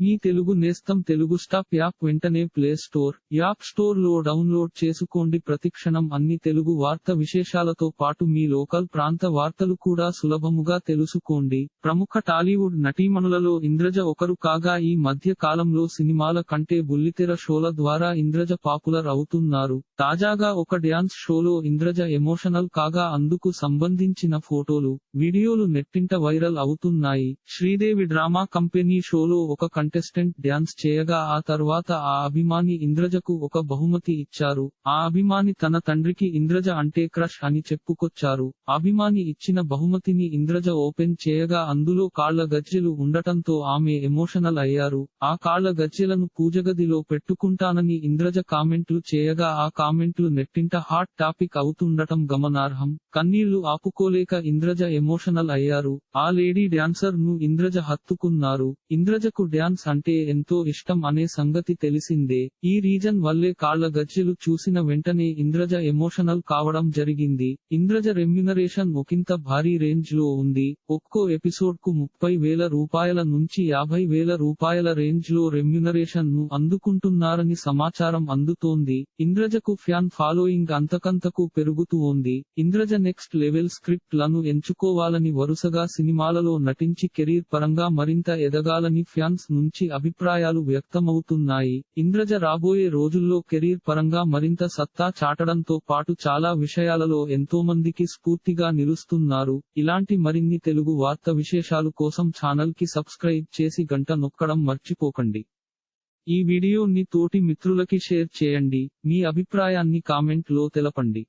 మీ తెలుగు నేస్తం Telugu stop app వెంటనే play store app స్టోర్లో డౌన్లోడ్ చేసుకోండి. ప్రతిక్షణం అన్ని తెలుగు వార్త విశేషాలతో పాటు మీ లోకల్ ప్రాంత వార్తలు కూడా సులభముగా తెలుసుకోండి. ప్రముఖ టాలీవుడ్ నటీమణులలో ఇంద్రజ ఒకరు కాగా ఈ మధ్య కాలంలో సినిమాల కంటే బుల్లితెర షోల ద్వారా ఇంద్రజ పాపులర్ అవుతున్నారు. తాజాగా ఒక డ్యాన్స్ షోలో ఇంద్రజ ఎమోషనల్ కాగా అందుకు సంబంధించిన ఫోటోలు వీడియోలు నెట్టింట వైరల్ అవుతున్నాయి. శ్రీదేవి డ్రామా కంపెనీ షోలో ఒక కంటెస్టెంట్ డ్యాన్స్ చేయగా ఆ తర్వాత ఆ అభిమాని ఇంద్రజకు ఒక బహుమతి ఇచ్చారు. ఆ అభిమాని తన తండ్రికి ఇంద్రజ అంటే క్రష్ అని చెప్పుకొచ్చారు. అభిమాని ఇచ్చిన బహుమతిని ఇంద్రజ ఓపెన్ చేయగా అందులో కాళ్ళ గజ్జెలు ఉండటంతో ఆమె ఎమోషనల్ అయ్యారు. ఆ కాళ్ళ గజ్జెలను పూజగదిలో పెట్టుకుంటానని ఇంద్రజ కామెంట్లు చేయగా ఆ కామెంట్లు నెట్టింట హాట్ టాపిక్ అవుతుండటం గమనార్హం. కన్నీళ్ళు ఆపుకోలేక ఇంద్రజ ఎమోషనల్ అయ్యారు. ఆ లేడీ డాన్సర్ను ఇంద్రజ హత్తుకున్నారు. ఇంద్రజకు డ్యాన్స్ అంటే ఎంతో ఇష్టం అనే సంగతి తెలిసిందే. ఈ రీజన్ వల్లే కాళ్ళ గజ్జెలు చూసిన వెంటనే ఇంద్రజ ఎమోషనల్ కావడం జరిగింది. ఇంద్రజ రెమ్యునరేషన్ ఒకంత భారీ రేంజ్లో ఉంది. ఒక్కో ఎపిసోడ్కు ముప్పై వేల రూపాయల నుంచి యాభై వేల రూపాయల రేంజ్లో రెమ్యునరేషన్ను అందుకుంటున్నారని సమాచారం అందుతోంది. ఇంద్రజకు ఫ్యాన్ ఫాలోయింగ్ అంతకంతకు పెరుగుతూ ఉంది. ఇంద్రజ నెక్స్ట్ లెవెల్ స్క్రిప్ట్లను ఎంచుకోవాలని వరుసగా సినిమాలలో నటించి కెరీర్ పరంగా మరింత ఎదగాలని ఫ్యాన్స్ నుంచి అభిప్రాయాలు వ్యక్తమవుతున్నాయి. ఇంద్రజ రాబోయే రోజుల్లో కెరీర్ పరంగా మరింత సత్తా చాటడంతో పాటు చాలా విషయాలలో ఎంతోమందికి స్ఫూర్తిగా నిలుస్తున్నారు. ఇలాంటి మరిన్ని తెలుగు వార్త విశేషాలు కోసం ఛానల్కి సబ్స్క్రైబ్ చేసి గంట నొక్కడం మర్చిపోకండి. ఈ వీడియోని తోటి మిత్రులకి షేర్ చేయండి. మీ అభిప్రాయాన్ని కామెంట్లో తెలపండి.